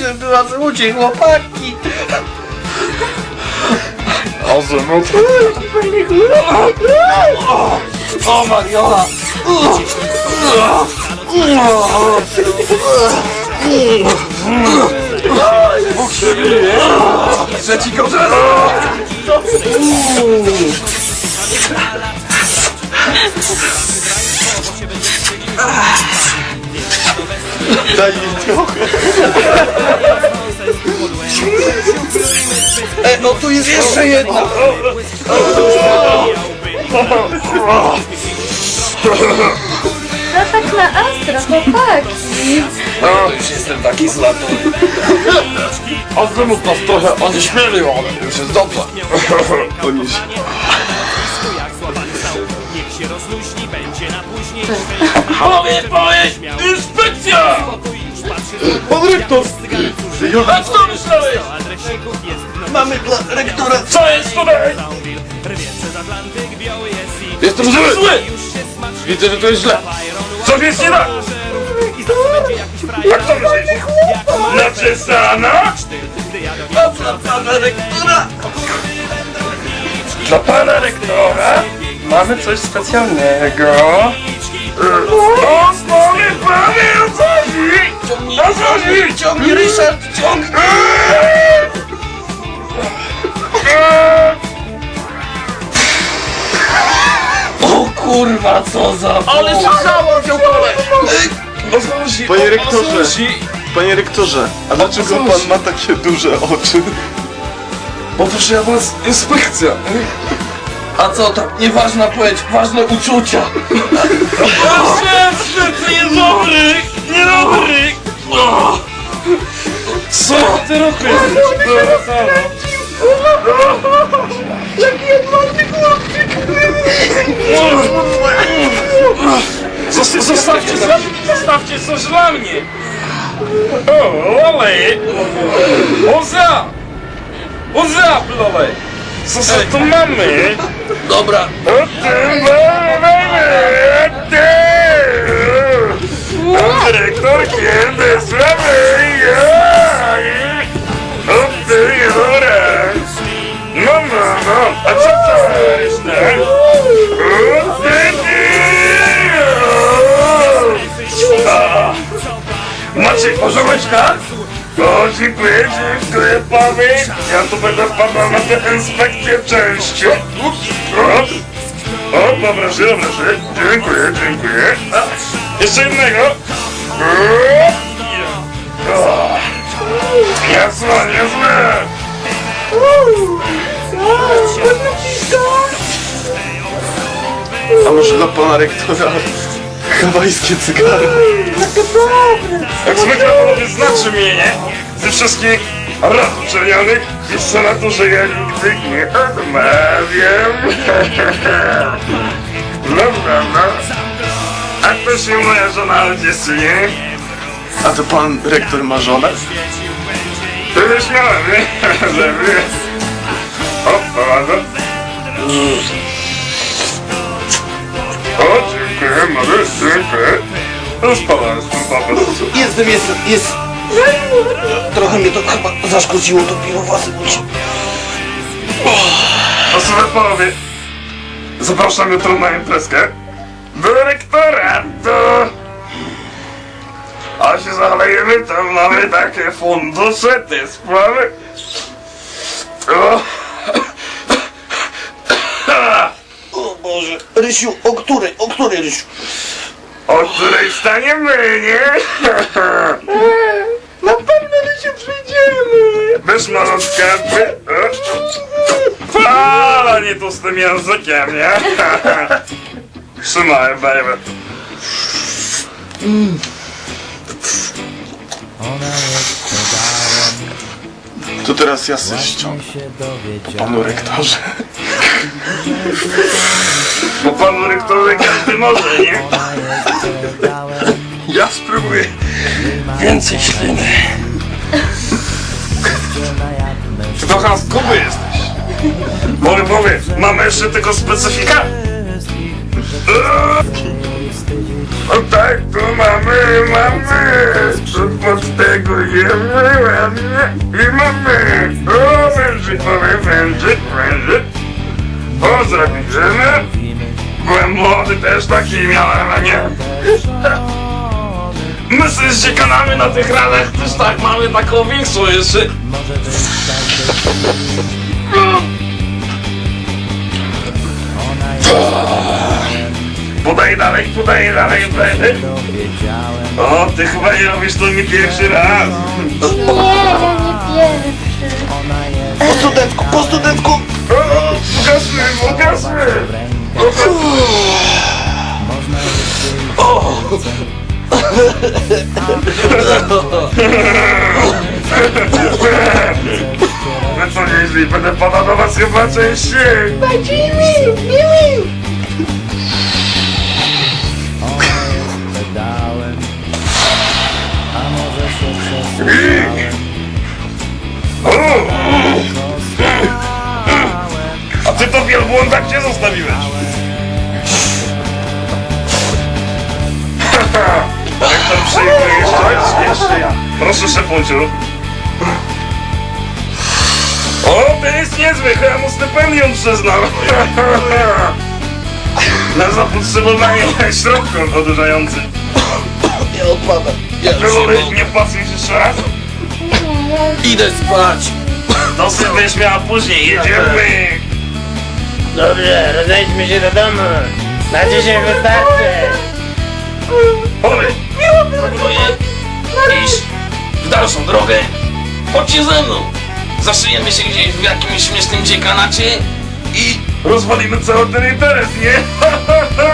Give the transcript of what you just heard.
żeby was ludzie, chłopaki. Azymut. O Mariola. Trzeci kozę. Daj mi E, no tu jest jeszcze jedna. No tak na ostro, chłopaki. O, już jestem taki zlaty. Azymut nas trochę onieśmielił, ale już jest dobrze. Oni się... Panowie, powiedz! Inspekcja! Pan rektor! A co myślałeś? Mamy dla rektora... Co jest tutaj? Jestem zły! Widzę, że to jest źle. Co jest nie tak? Jak to myślisz? Naczesana? A dla pana rektora? Dla pana rektora mamy coś specjalnego. O, powie panie, o co chodzi? Ciągnij, O co chodzi? ciągnij, Ryszard, ciągnij! Kurwa, co za... Ale wziął koleś! O co chodzi? Panie O rektorze. Panie rektorze, a dlaczego co pan ma takie duże oczy? Bo proszę ja was, inspekcja. A co tam, nieważna płeć, ważne uczucia! Szef, niedobry, niedobry. Co ty robisz? Zosta- Zostawcie coś, zostawcie coś dla mnie! O, olej! Oza! Oza, olej! Co co tu mamy? Dobra, O tym mamy! Dyrektor kiedy słaby! O ty! No, no, no! A co to jest, tak? Macie porządeczka? O, dziękuję, dziękuję panie. Ja tu będę wpadał na tę inspekcję częściej. Ups, o, o, dobra, dobra, dziękuję, dziękuję. A, jeszcze jednego. Niezłe, niezłe. A może dla pana rektora hawajskie cygary? Jak zwykle panowie znaczy mnie, nie? Ze wszystkich rad uczelnianych jeszcze na to, że ja nigdy nie odmawiam. No, no, no. A to się moja żona o dziewczynie. A to pan rektor ma żonę? To już miałem, nie? Żeby... O, o, no. O, dziękuję, może, dziękuję. Już pana jestem jestem, jestem, jest... Trochę mnie to chyba zaszkodziło to piwo was To sobie panowie, zapraszam jutro na imprezkę do rektoratu. A się zalejemy, tam mamy takie fundusze, te sprawy. O. O Boże, Rysiu, o której, o której Rysiu? O której wstaniemy, nie? Na pewno Rysiu przyjdziemy! Bez malutkaty. Fala, nie tu z tym językiem, nie? Trzymaj, baby. To teraz ja sobie ściągnę. Panu rektorze. Rektorze każdy może, nie? Ja spróbuję. Więcej śliny. Trochę z Kuby jesteś. Mówię, mówię, mamy jeszcze tylko specyfika? Eee, O tak, tu mamy, mamy. Od tego nie byłem, nie? I mamy! O, wężyk, mamy wężyk, wężyk. Też taki miałem, a nie? My sobie zdziekanamy na tych ranach, też tak mamy taką większą jeszcze. Podaj dalej, podaj dalej, dalej. O, ty chyba nie robisz to nie pierwszy raz. Nie, nie pierwszy. Po studentku, po studentku! O, ugasły, ugasły. No co nieźle, będę pada do was chyba częściej. O! A ty to wielbłąda gdzie zostawiłeś? Tam przyjmuje jeszcze? Jeszcze ja. Proszę szefunciu. O, to jest niezły, chyba mu stypendium przyznał. Na zapotrzebowanie środków odurzających. Nie odpadam. Ja już nie nie płacić jeszcze raz? Idę spać. Dosyć będziesz miała później, jedziemy! Dobrze, rozejdźmy się do domu. Na dzisiaj wystarczy. Dalszą drogę. Chodźcie ze mną. Zaszyjemy się gdzieś w jakimś śmiesznym dziekanacie i rozwalimy cały ten interes, nie?